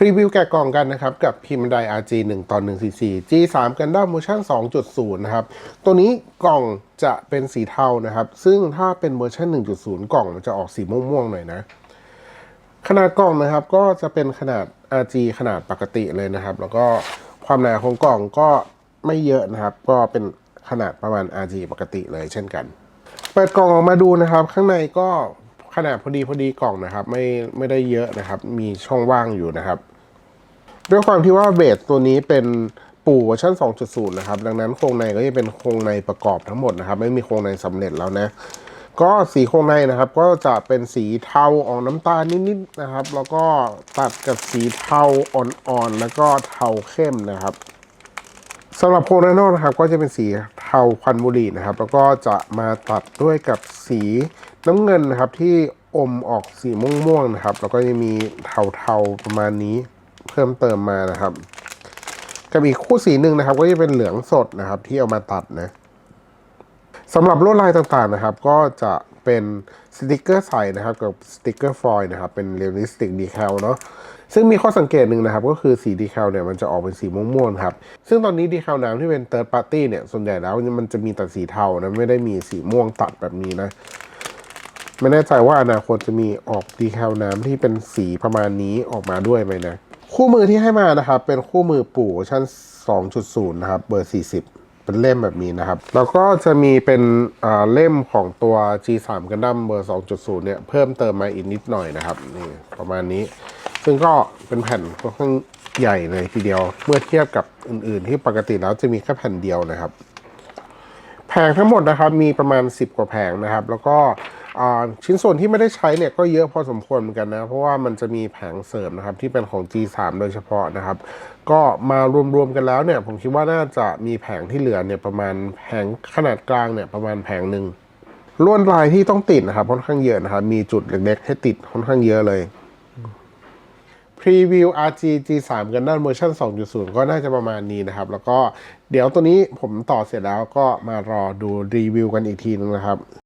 พรีวิวแกะกล่องกันนะครับ กับพิมพ์ได RG 1ต่อ1 4 G 3 Gundam Motion 2.0 นะครับ ตัวนี้กล่องจะเป็นสีเทานะครับ ซึ่งถ้าเป็นเวอร์ชัน1.0 กล่องมันจะออกสีม่วงๆหน่อยนะ ขนาดกล่องนะครับก็จะเป็นขนาด RG ขนาดปกติเลยนะครับ แล้วก็ความหนาของกล่องก็ไม่เยอะนะครับ ก็เป็นขนาดประมาณ RG ปกติเลยเช่นกัน เปิดกล่องออกมาดูนะครับ ข้างในก็ ขนาดพอดีพอดีกล่องนะครับ ไม่ไม่ได้เยอะนะครับ มีช่องว่างอยู่นะครับ ด้วยความที่ว่าเบสตัวนี้เป็นปู่เวอร์ชัน2.0 นะครับ ดังนั้นโครงในก็จะเป็นโครงในประกอบทั้งหมดนะครับ ไม่มีโครงในสำเร็จแล้วนะ ก็สีโครงในนะครับ ก็จะเป็นสีเทาออกน้ำตาลนิดๆนะครับ แล้วก็ตัดกับสีเทาอ่อนๆแล้วก็เทาเข้มนะครับสำหรับโครงด้านนอกนะครับก็จะเป็นสีเทาควันบุหรี่นะครับ แล้วก็จะมาตัดด้วยกับสี น้ำเงินนะครับที่อมออกสีม่วงๆนะครับ แล้วก็จะมีเทาๆประมาณนี้เพิ่มเติมมานะครับ กับอีกคู่สีหนึ่งนะครับ ก็จะเป็นเหลืองสดนะครับ ที่เอามาตัดนะสำหรับลวดลายต่างๆนะครับ ก็จะเป็นสติกเกอร์ใสนะครับ กับสติกเกอร์ฟอยล์นะครับ เป็นเรียลลิสติกดีแคลเนาะซึ่งมีข้อสังเกตหนึ่งนะครับ ก็คือสีดีแคลเนี่ยมันจะออกเป็นสีม่วงๆครับ ซึ่งตอนนี้ดีแคลน้ำที่เป็นเ h ิร์ดปาร์ตี้เนี่ยส่วนใหญ่แล้วมันจะมีแต่สีเทานะไม่ได้มีสีม่วงตัดแบบนี้นะ ไม่แน่ใจว่าอนาคตจะมีออกดีแคลน้ำที่เป็นสีประมาณนี้ออกมาด้วยไหมนะ คู่มือที่ให้มานะครับ เป็นคู่มือปู่เวอร์ชัน2.0 นะครับ เบอร์ 40 เป็นเล่มแบบนี้นะครับ แล้วก็จะมีเป็นอ่าเล่มของตัว G3 Gundam เบอร์ 2.0 เนี่ย เพิ่มเติมมาอีกนิดหน่อยนะครับนี่ประมาณนี้ ซึ่งก็เป็นแผ่นค่อนข้างใหญ่เลยทีเดียว เมื่อเทียบกับอื่น ๆ ที่ปกติแล้วจะมีแค่แผ่นเดียวนะครับ แผงทั้งหมดนะครับมีประมาณ 10 กว่าแผงนะครับ แล้วก็ ชิ้นส่วนที่ไม่ได้ใช้เนี่ยก็เยอะพอสมควรเหมือนกันนะ เพราะว่ามันจะมีแผงเสริมนะครับที่เป็นของ G3 โดยเฉพาะนะครับ ก็มารวมๆกันแล้วเนี่ยผมคิดว่าน่าจะมีแผงที่เหลือเนี่ยประมาณแผงขนาดกลางเนี่ยประมาณแผงหนึ่งลวดลายที่ต้องติดนะครับค่อนข้างเยอะนะครับ มีจุดเล็กๆให้ติดค่อนข้างเยอะเลยพรีวิว RG G3 กันด้านเวอร์ชัน2.0 ก็น่าจะประมาณนี้นะครับ แล้วก็เดี๋ยวตัวนี้ผมต่อเสร็จแล้วก็มารอดูรีวิวกันอีกทีนึงนะครับ